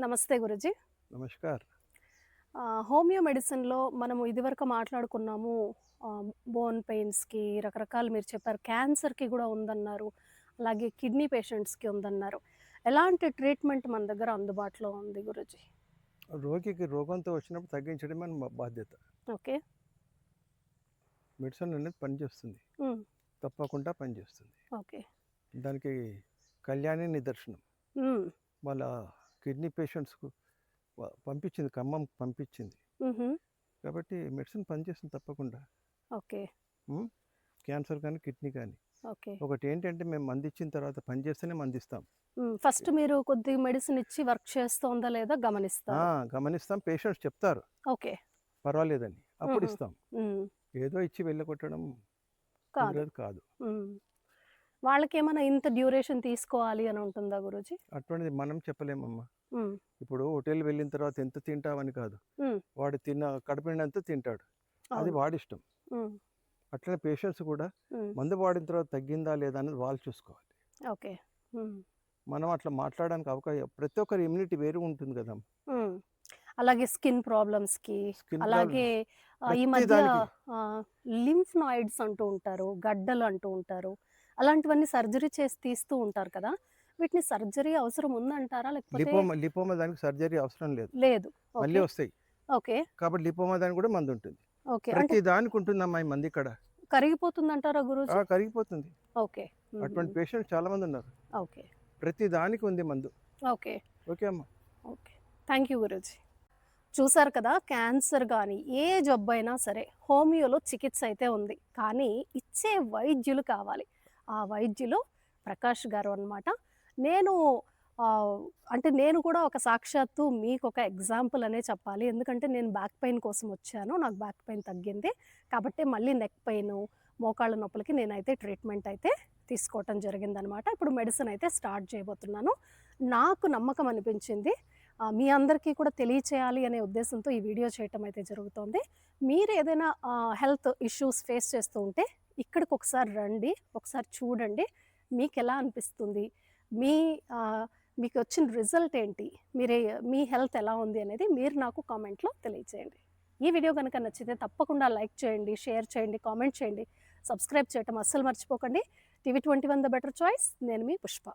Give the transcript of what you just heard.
నమస్తే గురుజీ. నమస్కార్. హోమియో మెడిసిన్లో మనము ఇదివరకు మాట్లాడుకున్నాము బోన్ పెయిన్స్కి రకరకాలు మీరు చెప్పారు క్యాన్సర్కి కూడా ఉందన్నారు అలాగే కిడ్నీ పేషెంట్స్కి ఉందన్నారు. ఎలాంటి ట్రీట్మెంట్ మన దగ్గర అందుబాటులో ఉంది గురుజీ? రోగికి రోగంతో వచ్చినప్పుడు తగ్గించడమే మన బాధ్యత. ఓకే. మెడిసిన్ అనేది పనిచేస్తుంది. తప్పకుండా పనిచేస్తుంది. ఓకే. దానికి కళ్యాణి నిదర్శనం. వాళ్ళ కిడ్నీ పేషెంట్స్కు పంపించింది ఖమ్మం పంపించింది. కాబట్టి మెడిసిన్ పనిచేస్తుంది తప్పకుండా. ఓకే. క్యాన్సర్ కానీ కిడ్నీ కానీ. ఓకే. ఒకటి ఏంటంటే మేము మందిచ్చిన తర్వాత పనిచేస్తేనే మందిస్తాం. ఉమ్, ఫస్ట్ మీరు కొద్ది మెడిసిన్ ఇచ్చి వర్క్ చేస్తోందా లేదా ఆ, గమనిస్తారు గమనిస్తాం. పేషెంట్స్ చెప్తారు. ఓకే. పర్వాలేదని. అప్పుడు. ఇస్తాం ఏదో ఇచ్చి వెళ్ళగొట్టడం కాదు. వాళ్ళకి ఏమైనా ఇంత డ్యూరేషన్ తీసుకోవాలి అని ఉంటుందా గురుజీ? అటువంటిది మనం చెప్పలేమమ్మా. ఇప్పుడు హోటల్ వెళ్ళిన తర్వాత ఎంత తింటావని కాదు. వాడు తిన్న కడుపునిండంత తింటాడు. అది. వాడిష్టం. అట్లనే పేషెంట్స్ కూడా మందు వాడిన తర్వాత తగ్గిందా లేదా అనేది వాళ్ళు చూసుకోవాలి. ఓకే. మనం అట్లా మాట్లాడడానికి అవకాశం ప్రతి ఒక్కరి ఇమ్యూనిటీ వేరు ఉంటుంది కదా. అలాగే స్కిన్ ప్రాబ్లమ్స్కి అలాగే ఈ మధ్య. లింఫ్ నాయిడ్స్ అంటూ ఉంటారు గడ్డలు అంటూ ఉంటారు. అలాంటివన్నీ సర్జరీ చేసి తీస్తూ ఉంటారు కదా! వీటిని సర్జరీ అవసరం ఉందంటారా? లేకపోతే లిపోమా దానికి సర్జరీ అవసరం లేదు. లేదు. మళ్ళీ వస్తాయి. ఓకే. కాబట్టి లిపోమా దానికి కూడా మందు ఉంటుంది. ఓకే. ప్రతి దానికి ఉంటుందమ్మా ఈ మంది ఇక్కడ. కరిగిపోతుంది అంటారా గురుజీ? ఆ, కరిగిపోతుంది. ఓకే. అటువంటి పేషెంట్స్ చాలా మంది ఉన్నారు. ఓకే. ప్రతి దానికి ఉంది మందు. ఓకే. ఓకే అమ్మా. ఓకే. Thank you Guruji. చూసారు కదా క్యాన్సర్ కానీ ఏ జబ్బు అయినా సరే హోమియోలో చికిత్స అయితే ఉంది. కానీ ఇచ్చే వైద్యులు కావాలి. ఆ వైద్యులు ప్రకాష్ గారు అనమాట నేను అంటే నేను కూడా ఒక సాక్షాత్తు మీకు ఒక ఎగ్జాంపుల్ అనే చెప్పాలి. ఎందుకంటే నేను బ్యాక్ పెయిన్ కోసం వచ్చాను. నాకు బ్యాక్ పెయిన్ తగ్గింది. కాబట్టి మళ్ళీ నెక్ పెయిన్ మోకాళ్ళ నొప్పులకి నేనైతే ట్రీట్మెంట్ అయితే తీసుకోవటం జరిగిందనమాట ఇప్పుడు మెడిసిన్ అయితే స్టార్ట్ చేయబోతున్నాను. నాకు నమ్మకం అనిపించింది. మీ అందరికీ కూడా తెలియచేయాలి అనే ఉద్దేశంతో ఈ వీడియో చేయటం అయితే జరుగుతోంది. మీరు ఏదైనా హెల్త్ ఇష్యూస్ ఫేస్ చేస్తూ ఉంటే ఇక్కడికి ఒకసారి రండి ఒకసారి చూడండి మీకు ఎలా అనిపిస్తుంది? మీ మీకు వచ్చిన రిజల్ట్ ఏంటి? మీరే మీ హెల్త్ ఎలా ఉంది అనేది మీరు నాకు కామెంట్లో తెలియచేయండి. ఈ వీడియో కనుక నచ్చితే తప్పకుండా లైక్ చేయండి షేర్ చేయండి కామెంట్ చేయండి. సబ్స్క్రైబ్ చేయటం అస్సలు మర్చిపోకండి. TV twenty one the better choice. నేను మీ పుష్ప.